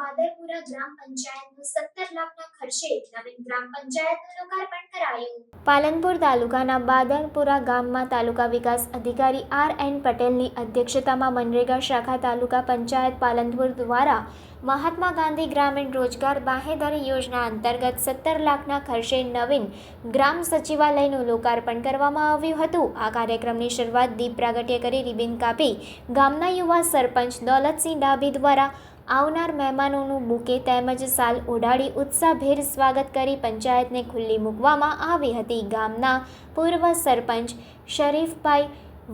બાદરપુરા ગ્રામ પંચાયતનું સત્તર લાખના ખર્ચે નવીન ગ્રામ પંચાયતનું લોકાર્પણ કરાયું. પાલનપુર તાલુકાના બાદરપુરા ગામમાં તાલુકા વિકાસ અધિકારી આર એન પટેલની અધ્યક્ષતામાં મનરેગા શાખા તાલુકા પંચાયત પાલનપુર દ્વારા મહાત્મા ગાંધી ગ્રામીણ રોજગાર બાહેધરી યોજના અંતર્ગત સત્તર લાખના ખર્ચે નવીન ગ્રામ સચિવાલયનું લોકાર્પણ કરવામાં આવ્યું હતું. આ કાર્યક્રમની શરૂઆત દીપ પ્રાગટ્ય કરી રિબિન કાપી ગામના યુવા સરપંચ દોલતસિંહ ડાભી દ્વારા આવનાર મહેમાનોનું બુકે તેમજ સાલ ઓઢાડી ઉત્સાહભેર સ્વાગત કરી પંચાયતને ખુલ્લી મૂકવામાં આવી હતી. ગામના પૂર્વ સરપંચ શરીફભાઈ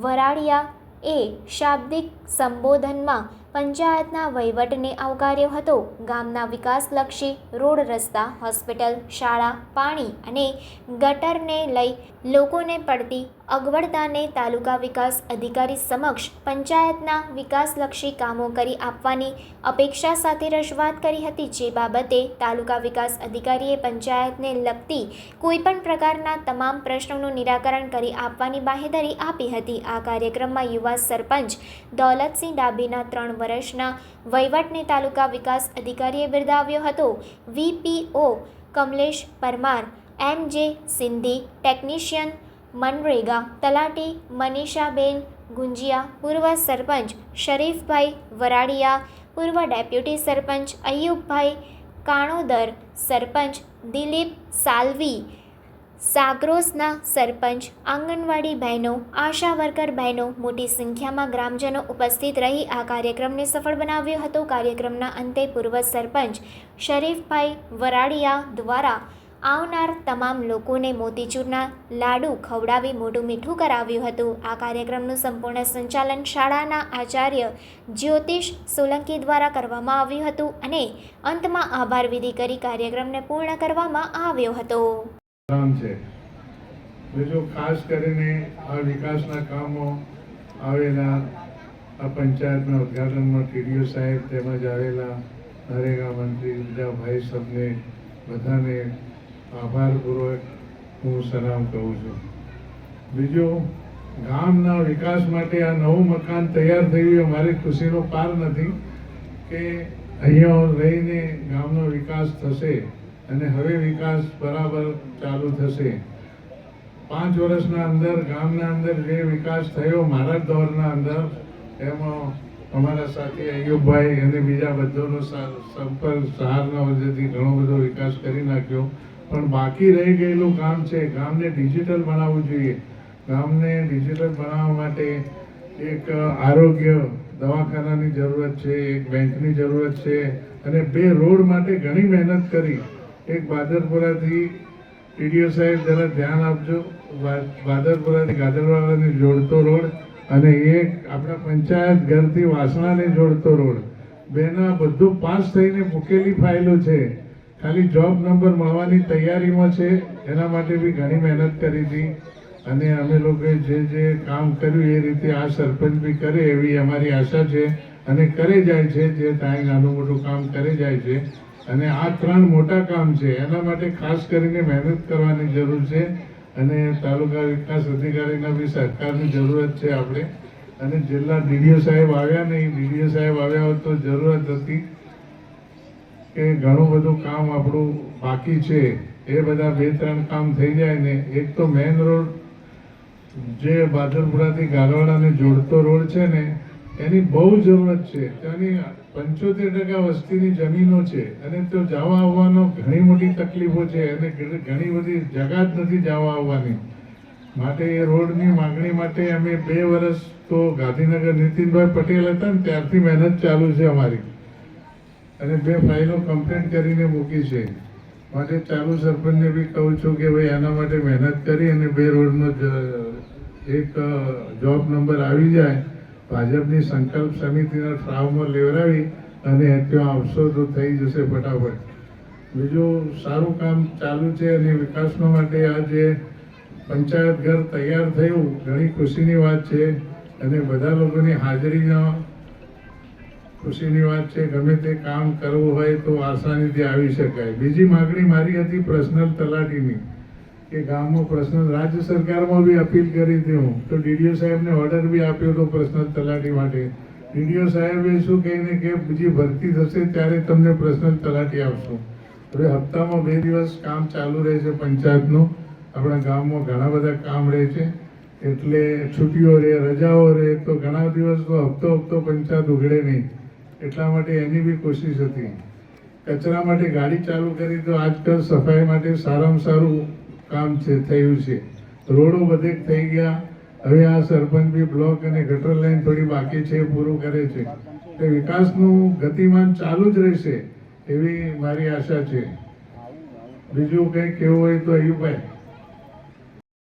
વરાડિયા એ શાબ્દિક સંબોધનમાં પંચાયતના વહીવટને આવકાર્યો હતો. ગામના વિકાસલક્ષી રોડ રસ્તા, હોસ્પિટલ, શાળા, પાણી અને ગટરને લઈ લોકોને પડતી અગવડતાને તાલુકા વિકાસ અધિકારી સમક્ષ પંચાયતના વિકાસલક્ષી કામો કરી આપવાની અપેક્ષા સાથે રજૂઆત કરી હતી. જે બાબતે તાલુકા વિકાસ અધિકારીએ પંચાયતને લગતી કોઈપણ પ્રકારના તમામ પ્રશ્નોનું નિરાકરણ કરી આપવાની બાહેધરી આપી હતી. આ કાર્યક્રમમાં યુવા સરપંચ દોલતસિંહ ડાબીના ત્રણ વર્ષના વહીવટને તાલુકા વિકાસ અધિકારીએ બિરદાવ્યો હતો. વીપીઓ કમલેશ પરમાર, એમ જે સિંધી, ટેકનિશિયન મનરેગા, તલાટી, મનીષાબેન, ગુંજિયા, પૂર્વ સરપંચ શરીફભાઈ વરાડિયા, પૂર્વ ડેપ્યુટી સરપંચ અયુબભાઈ કાણોદર, સરપંચ દિલીપ સાલવી, સાગરોસના સરપંચ આંગણવાડી બહેનો, આશા વર્કર બહેનો, મોટી સંખ્યામાં ગ્રામજનો ઉપસ્થિત રહી આ કાર્યક્રમને સફળ બનાવ્યો હતો. કાર્યક્રમના અંતે પૂર્વ સરપંચ શરીફભાઈ વરાડિયા દ્વારા આવનાર તમામ લોકોને મોતીચૂરના લાડુ ખવડાવી મોઢું મીઠું કરાવ્યું હતું. આ કાર્યક્રમનું સંપૂર્ણ સંચાલન શાળાના આચાર્ય જ્યોતિષ સોલંકી દ્વારા કરવામાં આવ્યું હતું અને અંતમાં આભાર વિધિ કરી કાર્યક્રમને પૂર્ણ કરવામાં આવ્યો હતો. બીજું ખાસ કરીને આ વિકાસના કામો આવેલા આ પંચાયતના ઉદઘાટનમાં ટીડીઓ સાહેબ તેમજ આવેલા નરેગા મંત્રી બીજા ભાઈ સબને બધાને આભારપૂર્વક હું સલામ કહું છું. બીજું, ગામના વિકાસ માટે આ નવું મકાન તૈયાર થયું એ ખુશીનો પાર નથી કે અહીંયા રહીને ગામનો વિકાસ થશે અને હવે વિકાસ બરાબર ચાલુ થશે. પાંચ વર્ષના અંદર ગામના અંદર જે વિકાસ થયો મારા દોરના અંદર, એમાં અમારા સાથે અયુબભાઈ અને બીજા બધાનો સંપર્ક, સહારના વજેથી ઘણો બધો વિકાસ કરી નાખ્યો. પણ બાકી રહી ગયેલું કામ છે, ગામને ડિજિટલ બનાવવું જોઈએ. ગામને ડિજિટલ બનાવવા માટે એક આરોગ્ય દવાખાનાની જરૂરત છે, એક બેંકની જરૂરત છે અને બે રોડ માટે ઘણી મહેનત કરી. એક બાદરપુરાથી ટીડીઓ સાહેબ જરા ધ્યાન આપજો. બાદરપુરાથી ગાજરવાડાને જોડતો રોડ અને એક આપણા પંચાયત ઘરથી વાસણાને જોડતો રોડ. બેના બધું પાસ થઈને મૂકેલી ફાઇલો છે. ખાલી જોબ નંબર મળવાની તૈયારીમાં છે, એના માટે બી ઘણી મહેનત કરી હતી. અને અમે લોકોએ જે જે કામ કર્યું એ રીતે આ સરપંચ બી કરે એવી અમારી આશા છે અને કરે જાય છે, જે ત્યાં નાનું મોટું કામ કરે જાય છે. અને આ ત્રણ મોટા કામ છે, એના માટે ખાસ કરીને મહેનત કરવાની જરૂર છે. અને તાલુકા વિકાસ અધિકારીના બી સહકારની જરૂરત છે આપણે. અને જિલ્લા ડીડીઓ સાહેબ આવ્યા નહીં, ડીડીઓ સાહેબ આવ્યા હોત તો જરૂરત હતી. કે ઘણું બધું કામ આપણું બાકી છે, એ બધા બે ત્રણ કામ થઈ જાય ને, એક તો મેઇન રોડ જે બાદરપુરાથી ગાલવાડાને જોડતો રોડ છે ને, એની બહુ જરૂરત છે. ત્યાંની પંચોતેર ટકા વસ્તીની જમીનો છે અને તો જવા આવવાનો ઘણી મોટી તકલીફો છે અને ઘણી બધી જગા જ નથી જવા આવવાની. માટે એ રોડની માંગણી માટે અમે બે વર્ષ તો ગાંધીનગર નીતિનભાઈ પટેલ હતા ને ત્યારથી મહેનત ચાલુ છે અમારી. અને બે ફાઇલો કમ્પ્લેટ કરીને મૂકી છે. માટે ચાલુ સરપંચને બી કહું છું કે ભાઈ આના માટે મહેનત કરી અને બે રોડનો એક જોબ નંબર આવી જાય, ભાજપની સંકલ્પ સમિતિના ઠરાવમાં લેવડાવી અને ત્યાં આવશો તો થઈ જશે ફટાફટ. બીજું સારું કામ ચાલુ છે અને વિકાસના માટે આ જે પંચાયત ઘર તૈયાર થયું, ઘણી ખુશીની વાત છે અને બધા લોકોની હાજરીનો ખુશીની વાત છે, ગમે તે કામ કરવું હોય તો આસાનીથી આવી શકાય. બીજી માગણી મારી હતી પર્સનલ તલાટીની, કે ગામમાં પર્સનલ, રાજ્ય સરકારમાં બી અપીલ કરી હતી હું. તો ડીડીઓ સાહેબને ઓર્ડર બી આપ્યો હતો પર્સનલ તલાટી માટે. ડીડીઓ સાહેબે શું કહીને કે બીજી ભરતી થશે ત્યારે તમને પર્સનલ તલાટી આપશું. હવે હપ્તામાં બે દિવસ કામ ચાલુ રહે છે પંચાયતનું. આપણા ગામમાં ઘણા બધા કામ રહે છે. એટલે છુટ્ટીઓ રહે, રજાઓ રહે, તો ઘણા દિવસનો હપ્તો હપ્તો પંચાયત ઉઘડે નહીં. એટલા માટે એની બી કોશિશ હતી. કચરા માટે ગાડી ચાલુ કરી તો આજકાલ સફાઈ માટે સારામાં સારું કામ છે, થયું છે. રોડો બધે થઈ ગયા. હવે આ સરપંચ બી બ્લોક અને ગટર લાઈન થોડી બાકી છે, પૂરું કરે છે. તે વિકાસનું ગતિમાન ચાલુ જ રહેશે એવી મારી આશા છે. બીજું કંઈ કહેવું હોય તો અયુભાઈ.